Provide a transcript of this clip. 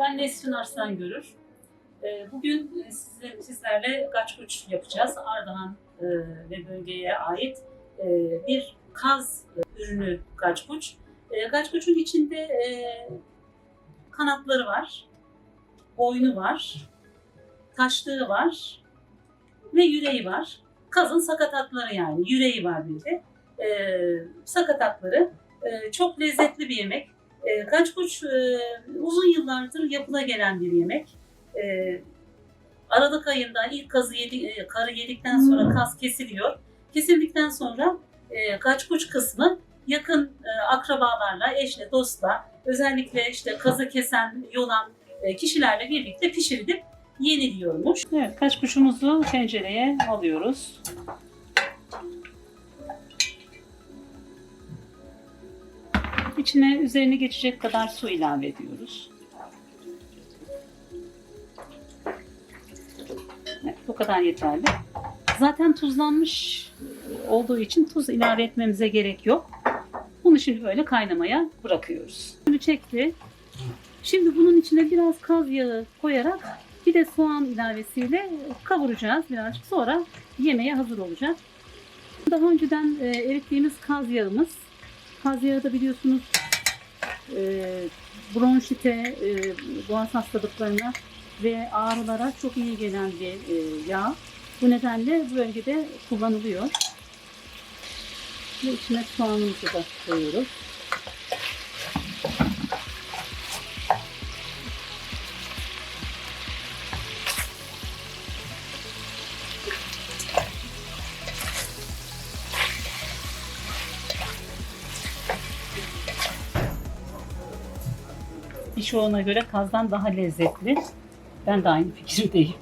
Ben Nesrin Arslan Görür. Ee, Bugün e, sizle- sizlerle gaçkuç yapacağız. Ardahan e, ve bölgeye ait e, bir kaz ürünü gaçkuç. Gaçkuçun içinde kanatları var, boynu var, taşlığı var ve yüreği var. Kazın sakatatları yani, yüreği var bir de. Sakatatları çok lezzetli bir yemek. E, Gaçkuç e, uzun yıllardır yapıla gelen bir yemek. E, Aralık ayında ilk kazı yedi, e, karı yedikten sonra Hmm. kaz kesiliyor. Kesildikten sonra e, gaçkuç kısmı yakın e, akrabalarla, eşle, dostla, özellikle işte kazı kesen, yolan e, kişilerle birlikte pişirilip yeniliyormuş. Evet, kaçkuşumuzu tencereye alıyoruz. İçine üzerine geçecek kadar su ilave ediyoruz. Evet, bu kadar yeterli. Zaten tuzlanmış olduğu için tuz ilave etmemize gerek yok. Bunu şimdi böyle kaynamaya bırakıyoruz. Şimdi çekti. Şimdi bunun içine biraz kaz yağı koyarak bir de soğan ilavesiyle kavuracağız birazcık. Sonra yemeğe hazır olacak. Daha önceden e, erittiğimiz kaz yağımız. Kaz yağı da biliyorsunuz e, bronşite, e, boğaz hastalıklarına ve ağrılara çok iyi gelen bir e, yağ. Bu nedenle bu bölgede kullanılıyor. Ve içine soğanımızı da koyuyoruz. Birçoğuna göre kazdan daha lezzetli. Ben de aynı fikirdeyim.